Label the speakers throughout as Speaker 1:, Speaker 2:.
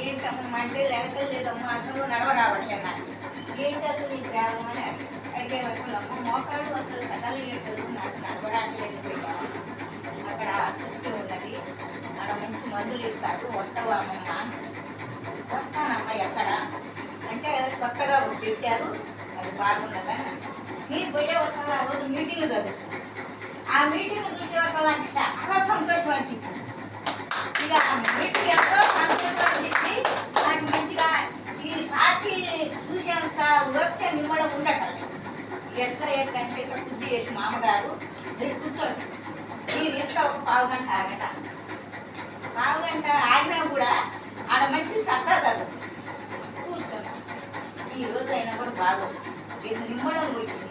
Speaker 1: ఏంటమ్మా మా అంటే లేకలేదమ్మా అసలు నడవ రావట్లేదు నాకు ఏంటి అసలు నీ ప్రాబ్లం అని అడిగి అడిగే వరకు అమ్మ మోకాళ్ళు అసలు కదలలేదు నాకు నడవరాట్లేదు పెట్టాము అక్కడ దృష్టి ఉన్నది అక్కడ మంచి మందులు ఇస్తారు వస్తావా అమ్మమ్మ వస్తానమ్మా ఎక్కడ అంటే కొత్తగా పెట్టారు అది బాగున్నదని మీరు పోయే వస్తారు ఆ రోజు మీటింగ్ జరుగుతుంది ఆ మీటింగ్ చూసే వరకు నాకు చాలా సంతోషం అనిపించింది ఇక ఆ మీటింగ్ ఎంతో సంతోషం అనిపించి నాకు మంచిగా ఈ సాక్షి చూసేంత వచ్చే నిమ్మడం ఉండటం ఎక్కడ ఎక్కడంటే ఇక్కడ శుద్ధి చేసి మామగారు మీరు కూర్చోండి. మీరు ఇస్తా ఒక పావు గంట ఆగట. పావు గంట ఆగినా కూడా ఆడ మంచి సత్తా తగ్గదు కూర్చోండి. ఈ రోజు అయినా కూడా బాగోదు. రేపు నిమ్మడం వచ్చింది.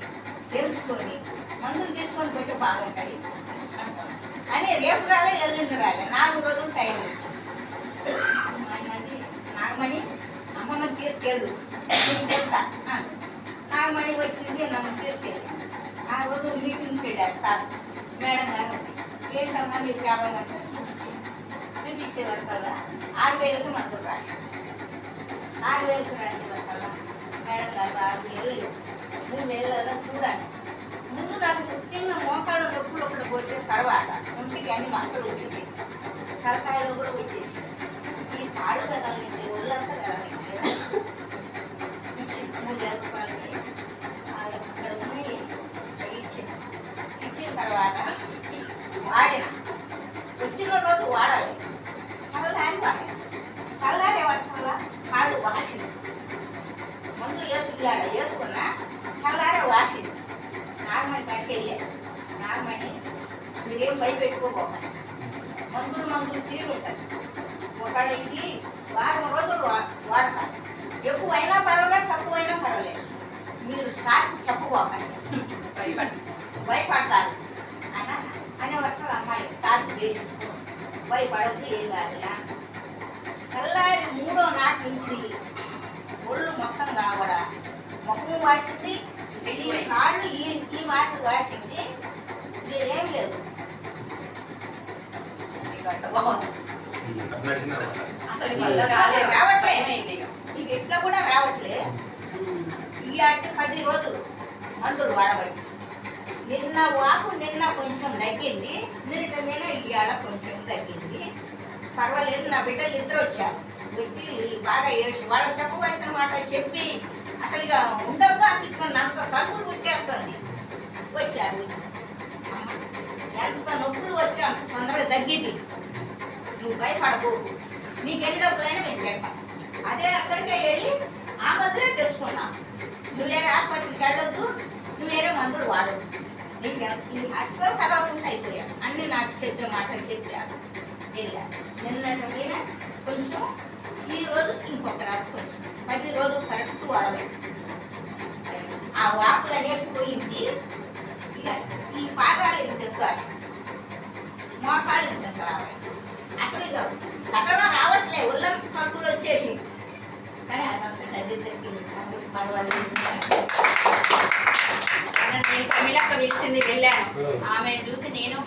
Speaker 1: తెలుసుకొని మందులు తీసుకొని పోతే బాగుంటుంది అని రేపు రాలే ఎల్లుండి రాలే. నాలుగు రోజులు టైం నాగమణి అమ్మమ్మని తీసుకెళ్ళు. నేను చెప్తా నాగమణి వచ్చింది నన్ను తీసుకెళ్ళి ఆ రోజు మీటింగ్కి వెళ్ళారు సార్ మేడం గారు ఏంటమ్మా నీ ప్రాబ్లం అంటే చూపించేవారు కదా. ఆరు వేలకు మందులు రాశారు. ఆరు వేలకు రాసేవారు కదా మేడం గారు ఆరు వేలు లేవు. మూడు వేలలో చూడండి ముందు నాకు ముఖ్యంగా మోకాళ్ళ నొప్పులు ఒకటి వచ్చిన తర్వాత ఒంటికి అన్ని మంటలు వచ్చింది. తలకాయలు కూడా వచ్చేసి ఈ కాళ్ళు కదలండి ఒళ్ళంతా కదలండి ఇచ్చి మూడు వేలకు కళ్ళారి వాడాలి కళ్ళారే వర్షంలో కాళ్ళు వాసింది. మందు వేసుకున్నాడు వేసుకున్నా కళ్ళారే వాసింది. నాగమణి పట్టుకెళ్ళే నాగమణి మీరేం భయపెట్టుకోపోకండి మందులు మందులు తీరు ఉంటుంది ఒకడికి వారం రోజులు వాడతారు. ఎక్కువైనా పర్వాలేదు తక్కువైనా పర్వాలేదు. మీరు సాకు చెప్పుకోకండి భయపడతారు. అన్న అనే వర్షాలు అమ్మాయి సాకు చేసి భయపడద్దు ఏం కాదురా. తెల్లారి మూడో నాటి నుంచి ఒళ్ళు మొత్తం కావడా మొహం వాసింది ఈ కాళ్ళు ఈ ఈ మాట వాసింది. ఏం లేదు
Speaker 2: అసలు
Speaker 1: రావట్లే. నీకు ఎట్లా కూడా రావట్లే. ఈ ఆటి పది రోజులు మందులు వాడబట్టి నిన్న వాపు నిన్న కొంచెం తగ్గింది నిన్నట మీద ఇవాళ కొంచెం తగ్గింది. పర్వాలేదు నా బిడ్డలు ఇద్దరు వచ్చారు వచ్చి బాగా ఏడ్చి వాళ్ళకి చెప్పవలసిన మాట చెప్పి అసలు ఇక ఉండదు అసలు అంత సరుకులు గుర్తేస్తుంది వచ్చారు. ఎంత నొప్పులు వచ్చాను తొందరగా తగ్గింది. నువ్వు భయపడబోకు నీకు ఎన్ని డబ్బులైనా మేము పెడతాం. అదే అక్కడికే వెళ్ళి ఆ మందులే తెచ్చుకున్నాం. నువ్వు వేరే ఆసుపత్రికి వెళ్ళొద్దు నువ్వు వేరే మందులు వాడొద్దు. నీకు అస్సలు కలవకుండా అయిపోయా. అన్నీ నాకు చెప్పే మాటలు చెప్పారు. వెళ్ళా నిన్నటి మీద కొంచెం ఈ రోజు ఇంకొక రాత్రి కొంచెం పది రోజులు కరెక్ట్ వాడలేదు. ఆ వాపులు అనేది పోయింది. ఇక ఈ పాదాలు ఇంత ఎత్తుకోవాలి మోకాళ్ళు ఇంత రావాలి అసలు ఇక కథలో రావట్లే. ఉల్లంఘ సరుకులు వచ్చేసి. కానీ అదంతా తగ్గి తగ్గింది పర్వాలేదు.
Speaker 2: నేను ప్రమిళక్క పిలిచింది వెళ్ళాను. ఆమె చూసి నేను